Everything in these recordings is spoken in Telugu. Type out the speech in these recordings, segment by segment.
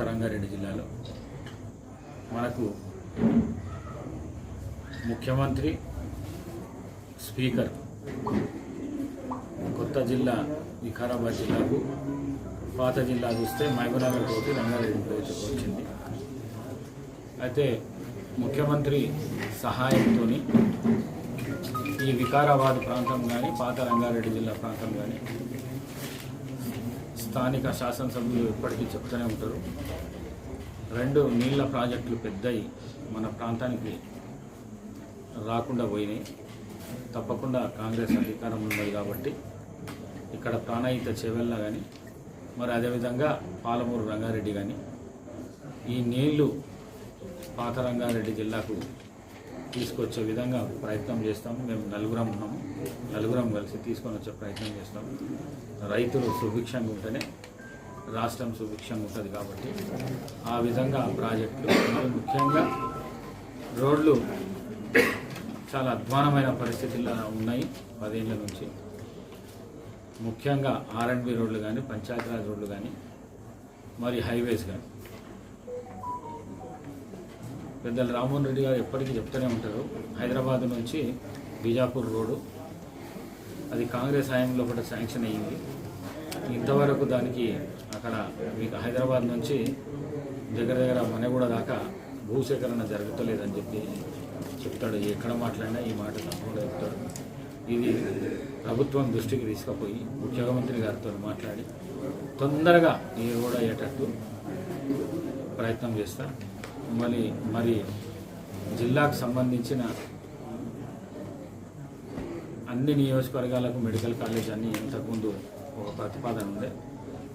రంగారెడ్డి జిల్లాలో మనకు ముఖ్యమంత్రి స్పీకర్ కొత్త జిల్లా వికారాబాద్ జిల్లాకు పాత జిల్లా చూస్తే మహబూబ్నగర్ పోటీ రంగారెడ్డి పోటీ వచ్చింది. అయితే ముఖ్యమంత్రి సహాయంతో ఈ వికారాబాద్ ప్రాంతం కానీ పాత రంగారెడ్డి జిల్లా ప్రాంతం కానీ స్థానిక శాసనసభ్యులు ఎప్పటికీ చెప్తూనే ఉంటారు. రెండు నీళ్ళ ప్రాజెక్టులు పెద్దయి మన ప్రాంతానికి రాకుండా పోయినాయి. తప్పకుండా కాంగ్రెస్ అధికారం ఉన్నది కాబట్టి ఇక్కడ ప్రాణహిత చెవెల్లా కానీ మరి అదేవిధంగా పాలమూరు రంగారెడ్డి కానీ ఈ నీళ్ళు పాత రంగారెడ్డి జిల్లాకు తీసుకొచ్చే విధంగా ప్రయత్నం చేస్తాము. మేము నలుగురం ఉన్నాము. నలుగురం కలిసి తీసుకొని వచ్చే ప్రయత్నం చేస్తాము. రైతులు సుభిక్షంగా ఉంటేనే రాష్ట్రం సుభిక్షంగా ఉంటుంది కాబట్టి ఆ విధంగా ప్రాజెక్టులు మరి ముఖ్యంగా రోడ్లు చాలా అధ్వానమైన పరిస్థితుల్లో ఉన్నాయి పదేళ్ళ నుంచి. ముఖ్యంగా ఆర్ఎండ్బి రోడ్లు కానీ పంచాయతీరాజ్ రోడ్లు కానీ మరి హైవేస్ కానీ పెద్దలు రామ్మోహన్ రెడ్డి గారు ఎప్పటికీ చెప్తూనే ఉంటారు హైదరాబాద్ నుంచి బీజాపూర్ రోడ్డు అది కాంగ్రెస్ హయాంలో కూడా శాంక్షన్ అయ్యింది. ఇంతవరకు దానికి అక్కడ మీకు హైదరాబాద్ నుంచి దగ్గర దగ్గర మనగూడ దాకా భూసేకరణ జరగటలేదని చెప్పి చెప్తాడు. ఎక్కడ మాట్లాడినా ఈ మాట తప్పకుండా చెప్తాడు. ఇది ప్రభుత్వం దృష్టికి తీసుకుపోయి ముఖ్యమంత్రి గారితో మాట్లాడి తొందరగా ఈ రోడ్ అయ్యేటట్టు ప్రయత్నం చేస్తా. మళ్ళీ మరి జిల్లాకు సంబంధించిన అన్ని నియోజకవర్గాలకు మెడికల్ కాలేజ్ అన్ని ఇంతకుముందు ఒక ప్రతిపాదన ఉంది.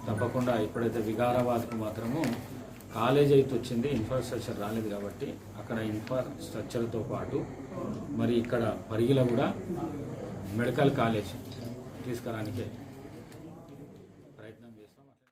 తప్పకుండా ఇప్పుడైతే వికారాబాద్కు మాత్రము కాలేజ్ అయితే వచ్చింది ఇన్ఫ్రాస్ట్రక్చర్ రాలేదు కాబట్టి అక్కడ ఇన్ఫ్రాస్ట్రక్చర్తో పాటు మరి ఇక్కడ పరిగిలో కూడా మెడికల్ కాలేజ్ తీసుకురానికే